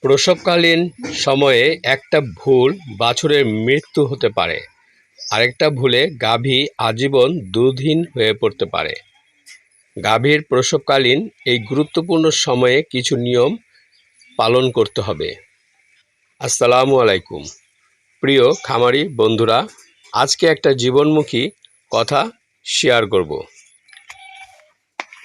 প্রসবকালীন সময়ে একটা ভুল বাছুরের মৃত্যু হতে পারে। আরেকটা ভুলে গাভী আজীবন দুধহীন হয়ে পড়তে পারে। গাভীর প্রসবকালীন এই গুরুত্বপূর্ণ সময়ে কিছু নিয়ম পালন করতে হবে। আসসালামু আলাইকুম। প্রিয় খামারি বন্ধুরা, আজকে একটা জীবনমুখী কথা শেয়ার করব।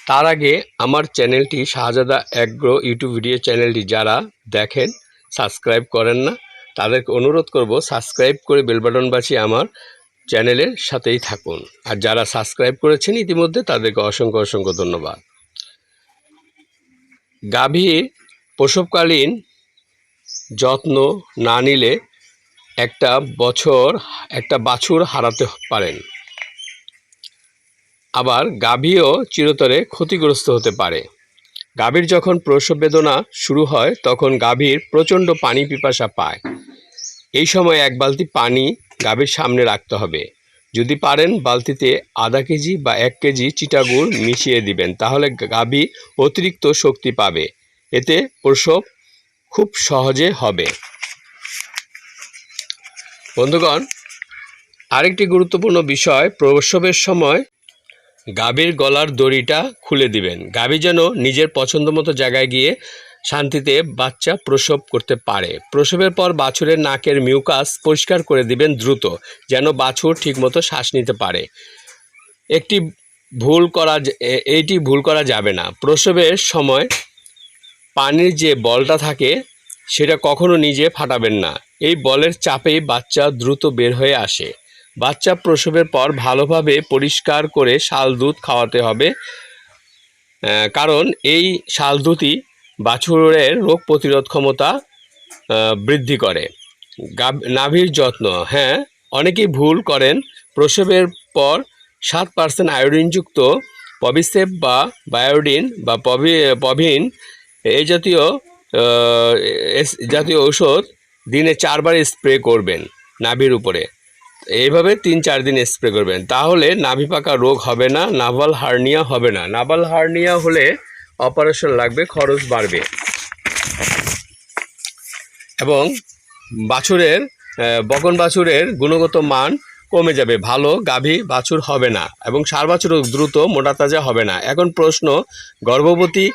তার আগে আমার চ্যানেলটি শাহজাদা অ্যাগ্রো ইউটিউব ভিডিও চ্যানেলটি যারা দেখেন, সাবস্ক্রাইব করেন না, তাদেরকে অনুরোধ করব সাবস্ক্রাইব করে বেল বাটন বাঁচিয়ে আমার চ্যানেলের সাথেই থাকুন। আর যারা সাবস্ক্রাইব করেছেন ইতিমধ্যে তাদেরকে অসংখ্য অসংখ্য ধন্যবাদ। গাভীর প্রসবকালীন যত্ন না নিলে একটা বছর, একটা বাছুর হারাতে পারেন। আবার গাভীও চিরতরে ক্ষতিগ্রস্ত হতে পারে। গাভীর যখন প্রসব বেদনা শুরু হয়, তখন গাভীর প্রচণ্ড পানি পিপাসা পায়। এই সময় এক বালতি পানি গাভীর সামনে রাখতে হবে। যদি পারেন, বালতিতে আধা কেজি বা এক কেজি চিটাগুড় মিশিয়ে দিবেন, তাহলে গাভী অতিরিক্ত শক্তি পাবে। এতে প্রসব খুব সহজে হবে। বন্ধুগণ, আরেকটি গুরুত্বপূর্ণ বিষয়, প্রসবের সময় গাভীর গলার দড়িটা খুলে দিবেন। গাভী যেন নিজের পছন্দ মতো জায়গায় গিয়ে শান্তিতে বাচ্চা প্রসব করতে পারে। প্রসবের পর বাছুরের নাকের মিউকাস পরিষ্কার করে দিবেন দ্রুত, যেন বাছুর ঠিকমতো শ্বাস নিতে পারে। একটি ভুল করা এইটি ভুল করা যাবে না। প্রসবের সময় পানির যে বলটা থাকে, সেটা কখনো নিজে ফাটাবেন না। এই বলের চাপেই বাচ্চা দ্রুত বের হয়ে আসে। বাচ্চা প্রসবের পর ভালোভাবে পরিষ্কার করে শাল দুধ খাওয়াতে হবে। কারণ এই শাল দুধই বাছুরের রোগ প্রতিরোধ ক্ষমতা বৃদ্ধি করে। নাভির যত্ন হ্যাঁ অনেকেই ভুল করেন। প্রসবের পর সাত পার্সেন্ট আয়োডিনযুক্ত পবিসেপ বা বায়োডিন বা পভি পভিন এই জাতীয় জাতীয় ঔষধ দিনে চারবার স্প্রে করবেন নাভির উপরে। এইভাবে তিন, চার দিন স্প্রে করবেন। তাহলে নাভি পাকা রোগ হবে না, নাভাল হার্নিয়া হবে না। নাভাল হার্নিয়া হলে অপারেশন লাগবে, খরচ বাড়বে। এবং বাছুরের বকন বাছুরের গুণগত মান কমে যাবে। ভালো গাভী বাছুর হবে না এবং সার বাছুরও দ্রুত মোটা তাজা হবে না। এখন প্রশ্ন, গর্ভবতী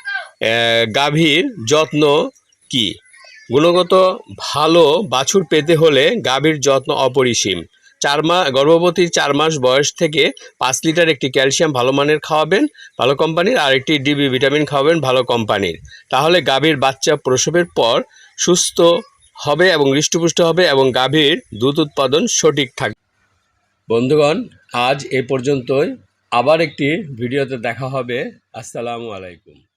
গাভীর যত্ন কি? গুণগত ভালো বাছুর পেতে হলে গাভীর যত্ন অপরিসীম। চার মাস গর্ভবতীর চার মাস বয়স থেকে পাঁচ লিটার একটি ক্যালসিয়াম ভালো মানের খাওয়াবেন, ভালো কোম্পানির, আর একটি ডিবি ভিটামিন খাওয়াবেন ভালো কোম্পানির। তাহলে গাভীর বাচ্চা প্রসবের পর সুস্থ হবে এবং হৃষ্টপুষ্ট হবে এবং গাভীর দুধ উৎপাদন সঠিক থাকবে বন্ধুগণ, আজ এ পর্যন্তই। আবার একটি ভিডিওতে দেখা হবে। আসসালামু আলাইকুম।